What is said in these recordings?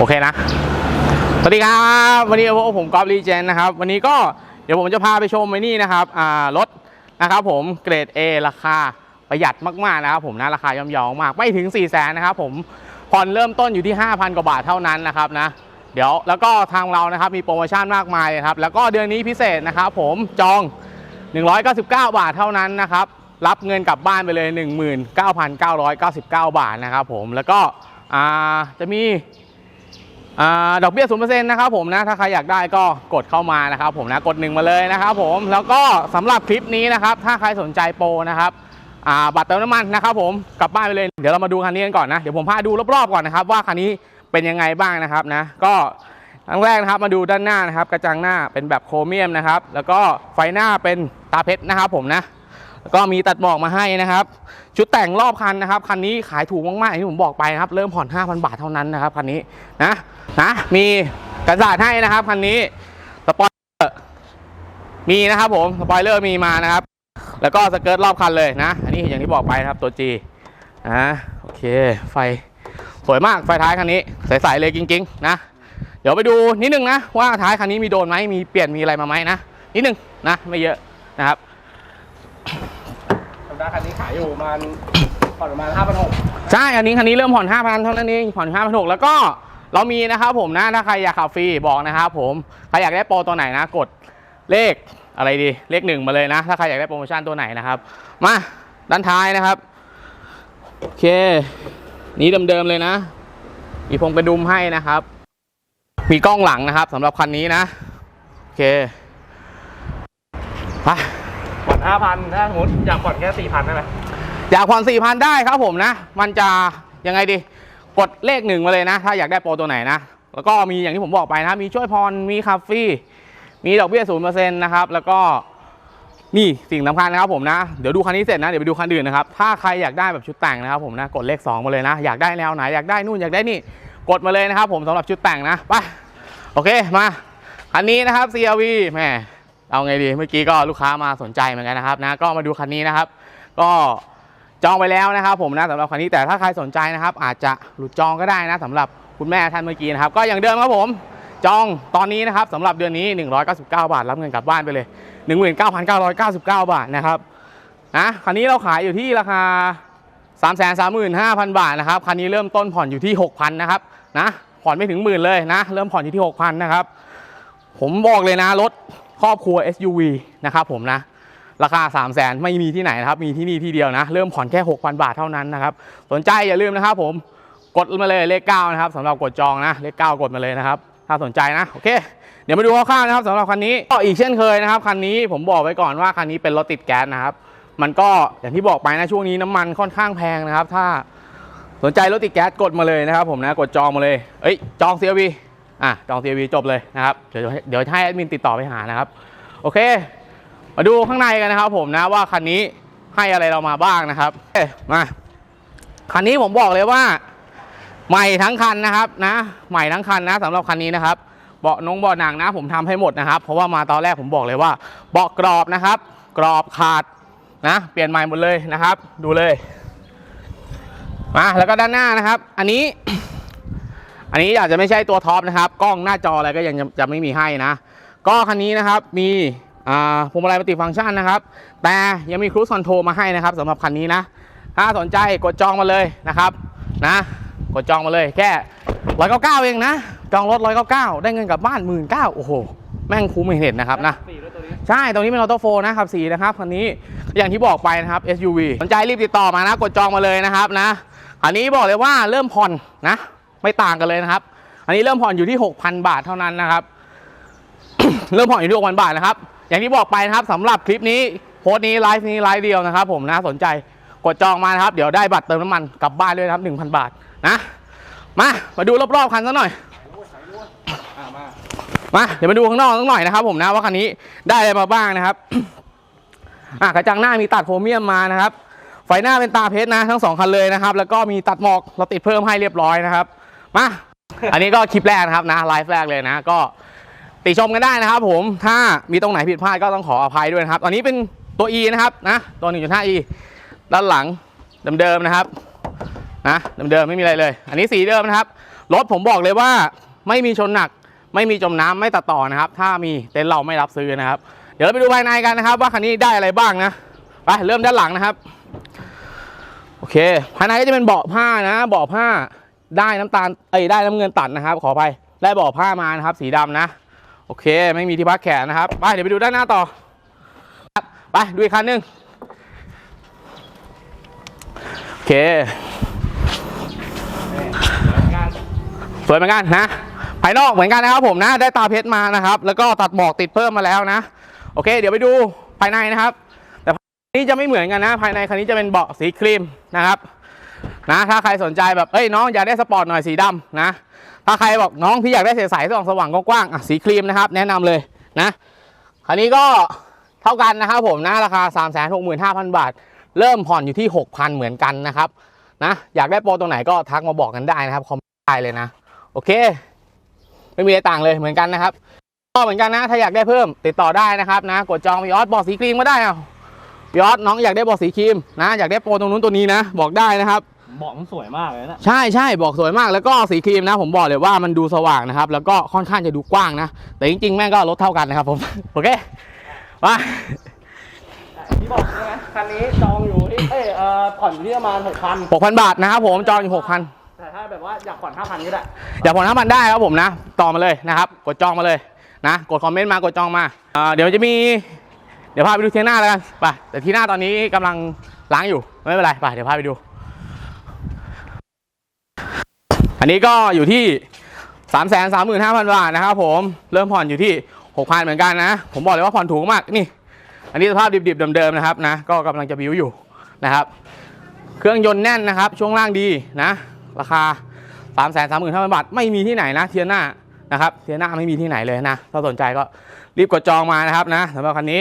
โอเคนะสวัสดีครับวันนี้พบผมกอล์ฟรีเจนนะครับ วันนี้ก็เดี๋ยวผมจะพาไปชมไอ้นี่นะครับรถนะครับผมเกรด A ราคาประหยัดมากๆนะครับผมนะราคาย่อมเยาวมากไม่ถึง 4 0 0แสนนะครับผมผ่อนเริ่มต้นอยู่ที่ 5,000 กว่าบาทเท่านั้นนะครับนะเดี๋ยวแล้วก็ทางเรานะครับมีโปรโมชั่นมากมายนะครับแล้วก็เดือนนี้พิเศษนะครับผมจอง 199 บาทเท่านั้นนะครับรับเงินกลับบ้านไปเลย 19,999 บาทนะครับผมแล้วก็จะมี ดอกเบี้ยศูนย์เปอร์เซ็นต์นะครับผมนะถ้าใครอยากได้ก็กดเข้ามานะครับผมนะกดหนึ่งมาเลยนะครับผมแล้วก็สำหรับคลิปนี้นะครับถ้าใครสนใจโปรนะครับบัตรเติมน้ำมันนะครับผมกลับบ้านไปเลยเดี๋ยวเรามาดูคันนี้กันก่อนนะเดี๋ยวผมพาดูรอบๆก่อนนะครับว่าคันนี้เป็นยังไงบ้างนะครับนะก็ครั้งแรกนะครับมาดูด้านหน้านะครับ กระจังหน้าเป็นแบบโครเมียมนะครับแล้วก็ไฟหน้าเป็นตาเพชรนะครับผมนะ ก็มีตัดหมอกมาให้นะครับ ชุดแต่งรอบคันนะครับ คันนี้ขายถูกมากๆอย่างที่ผมบอกไปนะครับ เริ่มผ่อน 5,000 บาทเท่านั้นนะครับคันนี้นะนะมีกันศาสตร์ให้นะครับคันนี้สปอยเลอร์มีนะครับผมสปอยเลอร์มีมานะครับ แล้วก็สเกิร์ตรอบคันเลยนะ อันนี้อย่างที่บอกไปนะครับตัว G นะโอเค ไฟสวยมากไฟท้ายคันนี้ใสๆเลยจริงๆนะ เดี๋ยวไปดูนิดนึงนะ ว่าท้ายคันนี้มีโดนไหมมีเปลี่ยนมีอะไรมาไหมนะนิดนึงนะไม่เยอะนะครับ ธรรมดาคันนี้ขายอยู่ประมาณผ่อนประมาณห้าพันหกใช่อันนี้คันนี้เริ่มผ่อน5,000เท่านั้นเองผ่อน5,600แล้วก็เรามีนะครับผมนะถ้าใครอยากขับฟรีบอกนะครับผมใครอยากได้โปรตัวไหนนะกดเลขอะไรดี เลขหนึ่งมาเลยนะ ถ้าใครอยากได้โปรโมชั่นตัวไหนนะครับ มาด้านท้ายนะครับโอเค นี้เดิมๆเลยนะ มีพงเป็นดุมให้นะครับ มีกล้องหลังนะครับสำหรับคันนี้นะ โอเคไป ผ่อนห้าพันถ้าสมมติอยากผ่อนแค่สี่พันได้ไหมอยากผ่อน4,000ได้ครับผมนะ มันจะยังไงดี กดเลขหนึ่งมาเลยนะ ถ้าอยากได้โปรตัวไหนนะ แล้วก็มีอย่างที่ผมบอกไปนะ มีช่วยพรมีคาฟรีมีดอกเบี้ยศูนย์เปอร์เซ็นต์นะครับ แล้วก็นี่สิ่งสำคัญนะครับผมนะ เดี๋ยวดูคันนี้เสร็จนะ เดี๋ยวไปดูคันอื่นนะครับ ถ้าใครอยากได้แบบชุดแต่งนะครับผมนะ กดเลข2มาเลยนะ อยากได้แนวไหน อยากได้นู่น อยากได้นี่ กดมาเลยนะครับผมสำหรับชุดแต่งนะ ไป โอเค มา คันนี้นะครับ CRV แหม เอาไงดีเมื่อกี้ก็ลูกค้ามาสนใจเหมือนกันนะครับนะก็มาดูคันนี้นะครับ ก็จองไปแล้วนะครับ ผมนะสำหรับคันนี้แต่ถ้าใครสนใจนะครับ อาจจะหลุดจองก็ได้นะสำหรับคุณแม่ท่านเมื่อกี้นะครับ ก็อย่างเดิมครับผมจองตอนนี้นะครับสำหรับเดือนนี้ 199 บาท รับเงินกลับบ้านไปเลย 19,999 บาทนะครับนะคันนี้เราขายอยู่ที่ราคา 335,000 บาทนะครับคันนี้เริ่มต้นผ่อนอยู่ที่ 6,000นะครับนะผ่อนไม่ถึงหมื่นเลยนะ เริ่มผ่อนอยู่ที่ 6,000นะครับผมบอกเลยนะรถ ครอบครัว SUV นะครับผมนะราคา 3 0 0แสนไม่มีที่ไหนนะครับ มีที่นี่ที่เดียวนะ เริ่มผ่อนแค่ 6,000 บาทเท่านั้นนะครับ สนใจอย่าลืมนะครับผม กดมาเลยเลข 9 นะครับสำหรับกดจองนะ เลข 9 กดมาเลยนะครับ ถ้าสนใจนะ โอเค เดี๋ยวมาดูคร่าวๆนะครับสำหรับคันนี้ ก็อีกเช่นเคยนะครับ คันนี้ผมบอกไว้ก่อนว่าคันนี้เป็นรถติดแก๊สนะครับ มันก็อย่างที่บอกไปนะช่วงนี้น้ำมันค่อนข้างแพงนะครับ ถ้าสนใจรถติดแก๊สกดมาเลยนะครับ ผมนะ กดจองมาเลย เอ้ย จอง CRV อะจอง CRV จบเลยนะครับ เดี๋ยวเดี๋ยวให้แอดมินติดต่อไปหานะครับ โอเค มาดูข้างในกันนะครับ ผมนะว่าคันนี้ให้อะไรเรามาบ้างนะครับเอ้มาคันนี้ผมบอกเลยว่าใหม่ทั้งคันนะครับนะใหม่ทั้งคันนะสำหรับคันนี้นะครับเบาะนงเบาะหนังนะ ผมทำให้หมดนะครับ เพราะว่ามาตอนแรกผมบอกเลยว่าเบาะกรอบนะครับ กรอบขาดนะ เปลี่ยนใหม่หมดเลยนะครับ ดูเลยมาแล้วก็ด้านหน้านะครับ อันนี้ อันนี้อาจจะไม่ใช่ตัวท็อปนะครับ กล้องหน้าจออะไรก็ยังจะจะไม่มีให้นะ ก็คันนี้นะครับมีอ่าพวงมาลัยมัลติฟังก์ชันนะครับ แต่ยังมีครู i คอนโทรมาให้นะครับสำหรับคันนี้นะ ถ้าสนใจกดจองมาเลยนะครับนะกดจองมาเลยแค่ร้อยเก้าเก้าเองนะ จองรถร้อยเก้าเก้าได้เงินกลับบ้านหมื่นเก้าโอ้โห แม่งคุ้มเห็นนะครับนะสี่ด้วยตัวนี้ใช่ตรงนี้เป็นออโต้โฟนะครับสีนะครับคันนี้อย่างที่บอกไปนะครับ SUV สนใจรีบติดต่อมานะ กดจองมาเลยนะครับนะอันนี้บอกเลยว่าเริ่มผ่อนนะ ไม่ต่างกันเลยนะครับ อันนี้เริ่มผ่อนอยู่ที่ 6,000 บาทเท่านั้นนะครับ เริ่มผ่อนอยู่ที่6,000บาทนะครับ อย่างที่บอกไปนะครับสำหรับคลิปนี้โพสต์นี้ไลฟ์นี้ไลฟ์เดียวนะครับ ผมนะสนใจกดจองมานะครับ เดี๋ยวได้บัตรเติมน้ำมันกลับบ้านด้วยนะครับ1,000 บาทนะ มามาดูรอบๆคันสักหน่อยมามาเดี๋ยวมาดูข้างนอกสักหน่อยนะครับ ผมนะว่าคันนี้ได้อะไรมาบ้างนะครับอะกระจังหน้ามีตัดโครเมียมมานะครับ ไฟหน้าเป็นตาเพชรนะทั้งสองคันเลยนะครับ แล้วก็มีตัดหมอกเราติดเพิ่มให้เรียบร้อยนะครับ มา อันนี้ก็คลิปแรกนะครับนะไลฟ์แรกเลยนะ ก็ติชมกันได้นะครับผมถ้ามีตรงไหนผิดพลาดก็ต้องขออภัยด้วยนะครับตอนนี้เป็นตัว E นะครับนะตัว 1.5E ด้านหลังเดิมๆนะครับนะเดิมๆไม่มีอะไรเลย อันนี้สีเดิมนะครับรถผมบอกเลยว่าไม่มีชนหนัก ไม่มีจมน้ำไม่ตัดต่อนะครับ ถ้ามีเต็นท์เราไม่รับซื้อนะครับ เดี๋ยวเราไปดูภายในกันนะครับ ว่าคันนี้ได้อะไรบ้างนะไปเริ่มด้านหลังนะครับ โอเค ภายในก็จะเป็นเบาะผ้านะเบาะผ้า ได้น้ำตาลเอ้ยได้น้ำเงินตัดนะครับ ขอไปได้เบาะผ้ามานะครับ สีดำนะ โอเค ไม่มีที่พักแขนนะครับไปเดี๋ยวไปดูด้านหน้าต่อครับไปดูอีกคันนึงโอเคสวยเหมือนกันนะภายนอกเหมือนกันนะครับผมนะได้ตาเพชรมานะครับ แล้วก็ตัดหมอกติดเพิ่มมาแล้วนะ โอเค เดี๋ยวไปดูภายในนะครับ แต่นนี้จะไม่เหมือนกันนะ ภายในคันนี้จะเป็นเบาะสีครีมนะครับ นะ ถ้าใครสนใจแบบเอ้ยน้องอยากได้สปอร์ตหน่อยสีดำนะ ถ้าใครบอกน้องพี่อยากได้ใสๆสว่างสว่างกว้างๆอะสีครีมนะครับ แนะนำเลยนะคันนี้ก็เท่ากันนะครับผมนะราคา 3 6 5 0 0 0 บาท เริ่มผ่อนอยู่ที่ 6,000 เหมือนกันนะครับนะอยากได้โปรตรงไหนก็ทักมาบอกกันได้นะครับคอมเมนต์ได้เลยนะ โอเค ไม่มีอะไรต่างเลยเหมือนกันนะครับก็เหมือนกันนะ ถ้าอยากได้เพิ่มติดต่อได้นะครับนะ กดจองวีออสบอกสีครีมก็ได้เอา วีออสน้องอยากได้บอกสีครีมนะอยากได้โปรตรงนู้นตัวนี้นะ บอกได้นะครับเบาะมันสวยมากเลยนะ ใช่ใช่บอกสวยมากแล้วก็สีครีมนะ ผมบอกเลยว่ามันดูสว่างนะครับ แล้วก็ค่อนข้างจะดูกว้างนะ แต่จริงๆ แม่งก็ลดเท่ากันนะครับผม โอเคมาที่บอกใช่ไหมคันนี้จองอยู่ที่เอ้ยเอ่อผ่อนอยู่ที่ประมาณหกพันหกพันบาทนะครับผมจองอยู่หกพันแต่ถ้าแบบว่าอยากผ่อนห้าพันก็ได้อยากผ่อนห้าพันได้ครับผมนะ ต่อมาเลยนะครับ กดจองมาเลยนะ กดคอมเมนต์มากดจองมาอ่าเดี๋ยวจะมี เดี๋ยวพาไปดูเทียหน้าแล้วกันไปแต่ทีหน้าตอนนี้กำลังล้างอยู่ไม่เป็นไรไปเดี๋ยวพาไปดู อันนี้ก็อยู่ที่3ามแสนสามหมื่นห้าพันบาทนะครับผมเริ่มผ่อนอยู่ที่หกพันเหมือนกันนะ ผมบอกเลยว่าผ่อนถูกมากนี่ อันนี้สภาพดิบๆเดิมๆนะครับนะก็กำลังจะบิวอยู่นะครับ เครื่องยนต์แน่นนะครับ ช่วงล่างดีนะ ราคา3 3 5 0 0 0 0บาทไม่มีที่ไหนนะเทียน่านะครับเทียน่าไม่มีที่ไหนเลยนะ ถ้าสนใจก็รีบกดจองมานะครับนะสำหรับคันนี้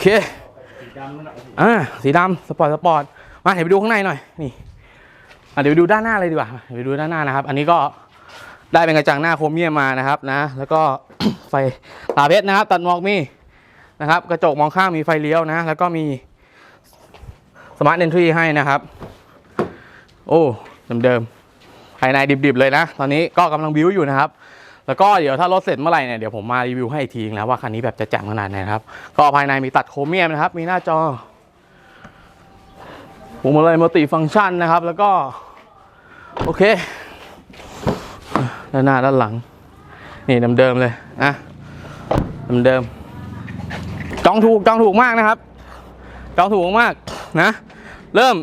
เคสีดำนั่นแหละอ่าสีดำสปอร์ตสปอร์ตมาเดี๋ยวไปดูข้างในหน่อยนี่อะเดี๋ยวไปดูด้านหน้าเลยดีกว่าเดี๋ยวไปดูด้านหน้านะครับ อันนี้ก็ได้เป็นกระจังหน้าโครเมียมมานะครับนะ แล้วก็ไฟตาเพชรนะครับ ตัดหมอกมีนะครับ กระจกมองข้างมีไฟเลี้ยวนะ แล้วก็มีสมาร์ทเอนทรีให้นะครับ โอ้เดิมๆภายในดิบๆเลยนะ ตอนนี้ก็กำลังบิวอยู่นะครับ แล้วก็เดี๋ยวถ้ารถเสร็จเมื่อไหร่เนี่ยเดี๋ยวผมมารีวิวให้อีกทีนะว่าคันนี้แบบจะแจ่มขนาดไหนครับ ก็ภายในมีตัดโครเมียมนะครับ มีหน้าจอปุ่มอะไรมัลติฟังก์ชันนะครับ แล้วก็ โอเคด้านหน้าด้านหลัง นี่เดิมๆเลยนะเดิมๆจองถูกจองถูกมากนะครับจองถูกมากนะ เริ่ม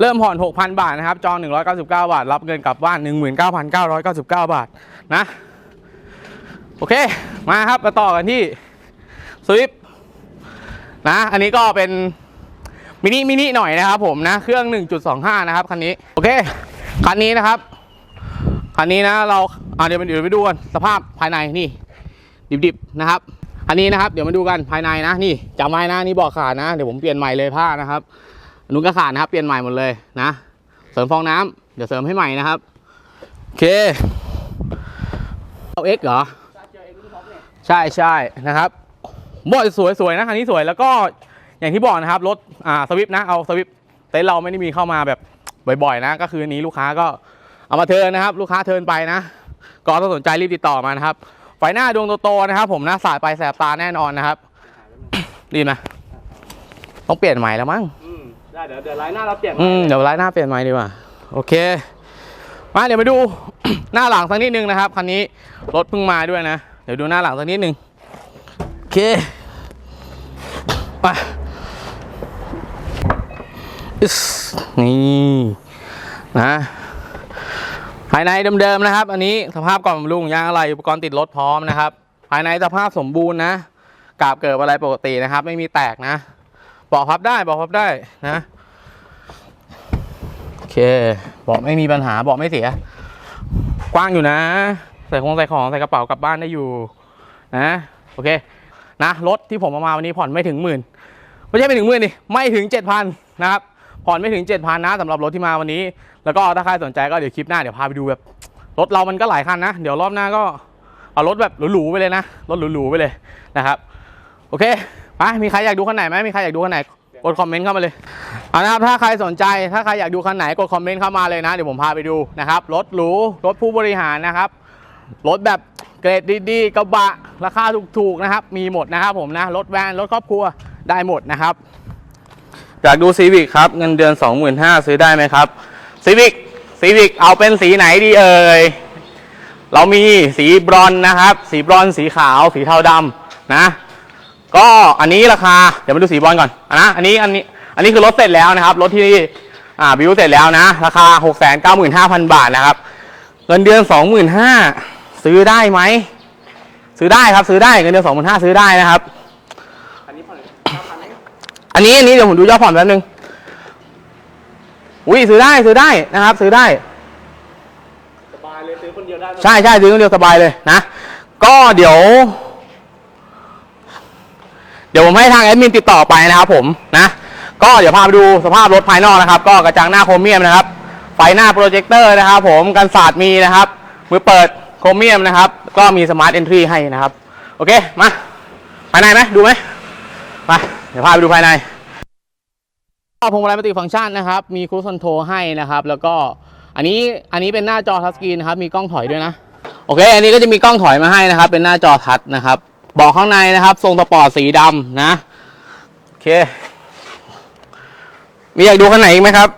เริ่มผ่อน 6,000 บาทนะครับ จอง 199 บาท รับเงินกลับบ้าน 19,999 บาท นะ โอเค มาครับ มาต่อกันที่สวิฟนะ อันนี้ก็เป็นมินิมินิหน่อยนะครับผมนะ เครื่อง 1.25 นะครับ คันนี้ โอเค คันนี้นะครับ คันนี้นะเราเดี๋ยวเดี๋ยวไปดูกันสภาพภายในนี่ ดิบๆนะครับอันนี้นะครับเดี๋ยวมาดูกันภายในนะนี่จำไว้นะนี่บอกขาดนะเดี๋ยวผมเปลี่ยนใหม่เลยผ้านะครับนนู้นก็ขาดนะครับเปลี่ยนใหม่หมดเลยนะ เสริมฟองน้ำเดี๋ยวเสริมให้ใหม่นะครับโอเค เอาเอ็กเหรอ ใช่ใช่นะครับบอกสวยสวยนะคันนี้สวยแล้วก็อย่างที่บอกนะครับ รถอ่าสวิปนะ เอาสวิปเต็นท์เราไม่ได้มีเข้ามาแบบบ่อยๆ นะ ก็คืออันนี้ลูกค้าก็เอามาเทิร์นนะครับ ลูกค้าเทิร์นไปนะ ก็ถ้าสนใจรีบติดต่อมานะครับไฟหน้าดวงโตๆนะครับ ผมนะสายไปแสบตาแน่นอนนะครับดีไหมต้องเปลี่ยนใหม่แล้วมั้งอืมได้เดี๋ยวเดี๋ยวไลน์หน้าเราเปลี่ยนอืมเดี๋ยวไลน์หน้าเปลี่ยนใหม่ดีกว่าโอเค มาเดี๋ยวมาดู หน้าหลังสักนิดนึงนะครับคันนี้รถเพิ่งมาด้วยนะ เดี๋ยวดูหน้าหลังสักนิดนึงโอเคไปอิ๊สนี่นะภายในเดิมๆนะครับ อันนี้สภาพก่อนบำรุงยางอะไรอุปกรณ์ติดรถพร้อมนะครับ ภายในสภาพสมบูรณ์นะกราบเกิดอะไรปกตินะครับ ไม่มีแตกนะเบอกพับได้เบอกพับได้นะ เบอกไม่มีปัญหาบอกไม่เสีย กว้างอยู่นะ ใส่ของใส่ของใส่กระเป๋ากลับบ้านได้อยู่นะ โอเคนะรถที่ผมเอามาวันนี้ผ่อนไม่ถึงหมื่นไม่ใช่ไม่ถึงหมื่นดิไม่ถึงเจ็ดพันนะครับผ่อนไม่ถึงเจ็ดพันนะสำหรับรถที่มาวันนี้ แล้วก็ถ้าใครสนใจก็เดี๋ยวคลิปหน้าเดี๋ยวพาไปดูแบบรถเรามันก็หลายคันนะ เดี๋ยวรอบหน้าก็เอารถแบบหรูๆไปเลยนะรถหรูๆไปเลยนะครับ โอเคไปมีใครอยากดูคันไหนไหมมีใครอยากดูคันไหน กดคอมเมนต์เข้ามาเลยเอานะครับถ้าใครสนใจถ้าใครอยากดูคันไหนกดคอมเมนต์เข้ามาเลยนะ เดี๋ยวผมพาไปดูนะครับรถหรูรถผู้บริหารนะครับรถแบบเกรดดีๆกระบะราคาถูกๆนะครับ มีหมดนะครับผมนะรถแวนรถครอบครัวได้หมดนะครับอยากดูซีวิกครับเงินเดือน 25,000ซื้อได้ไหมครับซีวิกซีวิกเอาเป็นสีไหนดีเอ่ยเรามีสีบรอนนะครับ สีบรอนสีขาว สีเทาดำนะ ก็อันนี้ราคาเดี๋ยวมาดูสีบรอนซ์ก่อนอะนะอันนี้อันนี้อันนี้คือรถเสร็จแล้วนะครับ รถที่อ่าบิวเสร็จแล้วนะ ราคา 695,000 บาทนะครับเงินเดือน 25,000ซื้อได้ไหมซื้อได้ครับซื้อได้เงินเดือน25,000ซื้อได้นะครับ อันนี้ผ่อนห้าพันเองอันนี้อันนี้เดี๋ยวผมดูยอดผ่อนแป๊บนึงอุ้ยซื้อได้ซื้อได้นะครับ ซื้อได้สบายเลยซื้อคนเดียวได้ใช่ใช่ซื้อคนเดียวสบายเลยนะก็เดี๋ยว เดี๋ยวผมให้ทางแอดมินติดต่อไปนะครับผมนะก็เดี๋ยวพาไปดูสภาพรถภายนอกนะครับ ก็กระจังหน้าโครเมียมนะครับ ไฟหน้าโปรเจคเตอร์นะครับ ผมกันศาสตร์มีนะครับ มือเปิดโครเมียมนะครับ ก็มีสมาร์ทเอนทรีให้นะครับ โอเค มาภายในไหมดูไหมมาเดี๋ยวพาไปดูภายในก็พวงมาลัยมัลติฟังก์ชันนะครับ มีครู i คอนโทรให้นะครับ แล้วก็อันนี้อันนี้เป็นหน้าจอทัชสกรีนนะครับ มีกล้องถอยด้วยนะ โอเค อันนี้ก็จะมีกล้องถอยมาให้นะครับ เป็นหน้าจอทัชนะครับเบอกข้างในนะครับ ทรงสปอร์ตสีดำนะโอเค มีอยากดูคันไหนอีกไหมครับ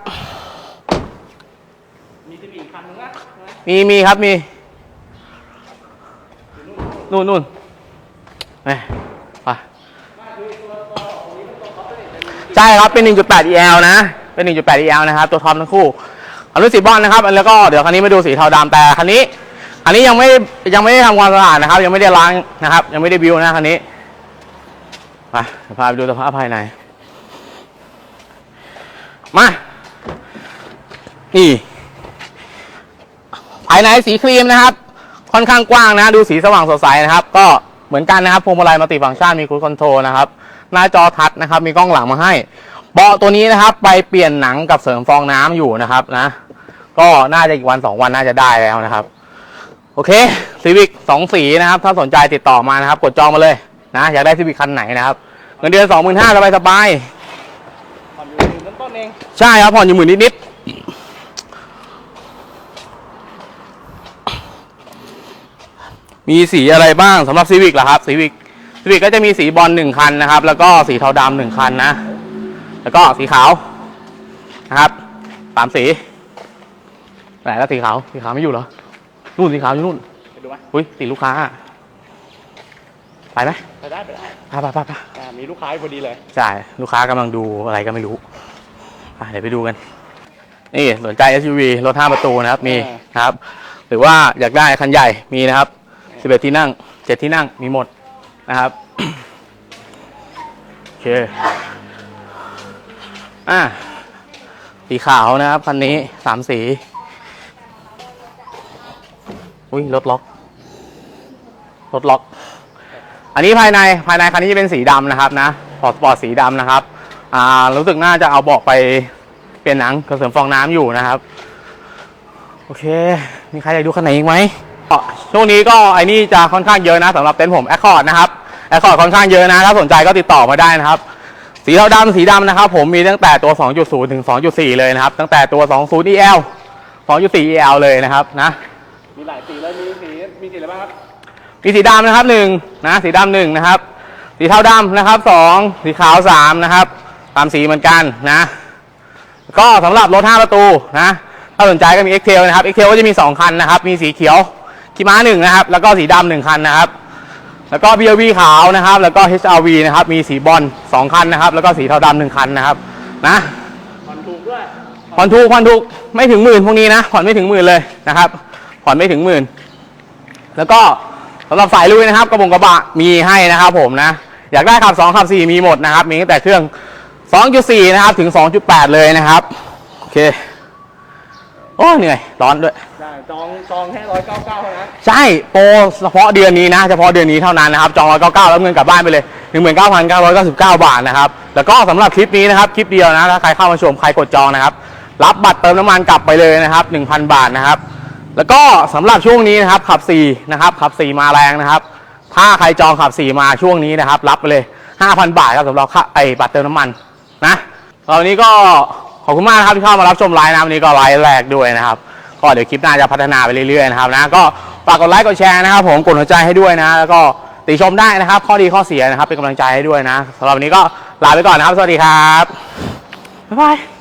มีสิบอีกคันนึงนะมีมีครับมี นู่นนู่นไปไปใช่ครับเป็น 1.8 EL นะ เป็น 1.8 EL นะครับ ตัวทอปทั้งคู่อันนี้สีบอลนะครับ แล้วก็เดี๋ยวคันนี้มาดูสีเทาดำแต่คันนี้ อันนี้ยังไม่ยังไม่ได้ทำความสะอาดนะครับ ยังไม่ได้ล้างนะครับ ยังไม่ได้บิวนะคันนี้ไปพาไปดูสภาพภายใน มา นี่ ภายในสีครีมนะครับ ค่อนข้างกว้างนะ ดูสีสว่างสดใสนะครับ ก็เหมือนกันนะครับพวงมาลัยมัลติฟังก์ชันมีครูคอนโทรนะครับ หน้าจอทัชนะครับ มีกล้องหลังมาให้ เบาะตัวนี้นะครับ ไปเปลี่ยนหนังกับเสริมฟองน้ำอยู่นะครับนะ ก็น่าจะอีกวันสองวันน่าจะได้แล้วนะครับ โอเคซีวิกสองสีนะครับ ถ้าสนใจติดต่อมานะครับ กดจองมาเลยนะ อยากได้ซีวิกคันไหนนะครับ เงินเดือนสองหมื่นห้าสบายสบายผ่อนอยู่หมื่นต้นๆเองๆใช่ครับผ่อนอยู่หมื่นนิดๆมีสีอะไรบ้างสำหรับซีวิกเหรอครับซีวิกซีวิกก็จะมีสีบอลหนึ่งคันนะครับ แล้วก็สีเทาดำหนึ่งคันนะ แล้วก็สีขาวนะครับสามสีไหนแล้วสีขาวสีขาวไม่อยู่เหรอ นู่นสีขาวอยู่นู่นไปดูไหมอุ้ยสีลูกค้า ไปไหมไปได้ไปได้ไปไปไปไปอ่ามีลูกค้าอยู่พอดีเลยใช่ลูกค้ากำลังดูอะไรก็ไม่รู้อะเดี๋ยวไปดูกัน นี่สนใจ SUV รถ5ประตูนะครับ มีนะครับ หรือว่าอยากได้คันใหญ่มีนะครับ11ที่นั่ง7ที่นั่งมีหมดนะครับโอเคอะสีขาวนะครับคันนี้สามสี อุ้ยรถล็อก รถล็อก อันนี้ภายในภายในคันนี้จะเป็นสีดำนะครับนะพอร์ตสปอร์ตสีดำนะครับ อ่า รู้สึกน่าจะเอาเบาะไปเปลี่ยนหนังกระเสริมฟองน้ำอยู่นะครับ โอเค มีใครอยากดูคันไหนอีกไหมช่วงนี้ก็ไอ้นี่จะค่อนข้างเยอะนะสำหรับเต็นท์ผมแอคคอร์ดนะครับแอคคอร์ดค่อนข้างเยอะนะถ้าสนใจก็ติดต่อมาได้นะครับ สีเทาดำสีดำนะครับ ผมมีตั้งแต่ตัว 2.0 ถึง 2.4 เลยนะครับ ตั้งแต่ตัว 20 EL 2.4 EL เลยนะครับนะ มีหลายสีเลยมีสีมีสีอะไรบ้างครับมีสีดำนะครับหนึ่งนะสีดำหนึ่งนะครับ สีเทาดำนะครับสองสีขาวสามนะครับตามสีเหมือนกันนะ ก็สำหรับรถ5ประตูนะ ถ้าสนใจก็มี x t a i l นะครับ x t a i l ก็จะมี 2 คันนะครับ มีสีเขียวขีม้าหนึ่งนะครับ แล้วก็สีดำหนึ่งคันนะครับ แล้วก็ BRV ขาวนะครับ แล้วก็ HRV นะครับ มีสีบอล2คันนะครับ แล้วก็สีเทาดำหนึ่งคันนะครับ นะผ่อนถูกด้วยผ่อนถูกผ่อนถูกไม่ถึงหมื่นพวกนี้นะผ่อนไม่ถึงหมื่นเลยนะครับ ผ่อนไม่ถึงหมื่นแล้วก็สำหรับสายลุยนะครับกระบงกระบะมีให้นะครับผมนะ อยากได้ขับ2ขับ 4 มีหมดนะครับ มีตั้งแต่เครื่อง 2.4 นะครับ ถึง 2.8 เลยนะครับ โอเค โอ้เหนื่อย ร้อนด้วย ได้จองจองแค่ร้อยเก้าเก้าเท่านั้นใช่ โปรเฉพาะเดือนนี้นะ เฉพาะเดือนนี้เท่านั้นนะครับ จองร้อยเก้าเก้าแล้วเงินกลับบ้านไปเลยหนึ่งหมื่นเก้าพันเก้าร้อยเก้าสิบเก้าบาทนะครับ แล้วก็สำหรับคลิปนี้นะครับ คลิปเดียวนะ ถ้าใครเข้ามาชม ใครกดจองนะครับ รับบัตรเติมน้ำมันกลับไปเลยนะครับหนึ่งพันบาทนะครับ แล้วก็สำหรับช่วงนี้นะครับขับ4นะครับขับ 4 มาแรงนะครับ ถ้าใครจองขับ 4 มาช่วงนี้นะครับ รับไปเลย 5,000 บาทครับสำหรับค่าไอ้บัตรเติมน้ำมันนะสำหรับวันนี้ก็ขอบคุณมากครับที่เข้ามารับชมไลฟ์นะวันนี้ก็ไลฟ์แรกด้วยนะครับ ก็เดี๋ยวคลิปหน้าจะพัฒนาไปเรื่อยๆนะครับนะก็ฝากกดไลค์กดแชร์นะครับ ผมกดหัวใจให้ด้วยนะ แล้วก็ติชมได้นะครับ ข้อดีข้อเสียนะครับเป็นกำลังใจให้ด้วยนะสำหรับวันนี้ก็ลาไปก่อนนะครับ สวัสดีครับบ๊ายบาย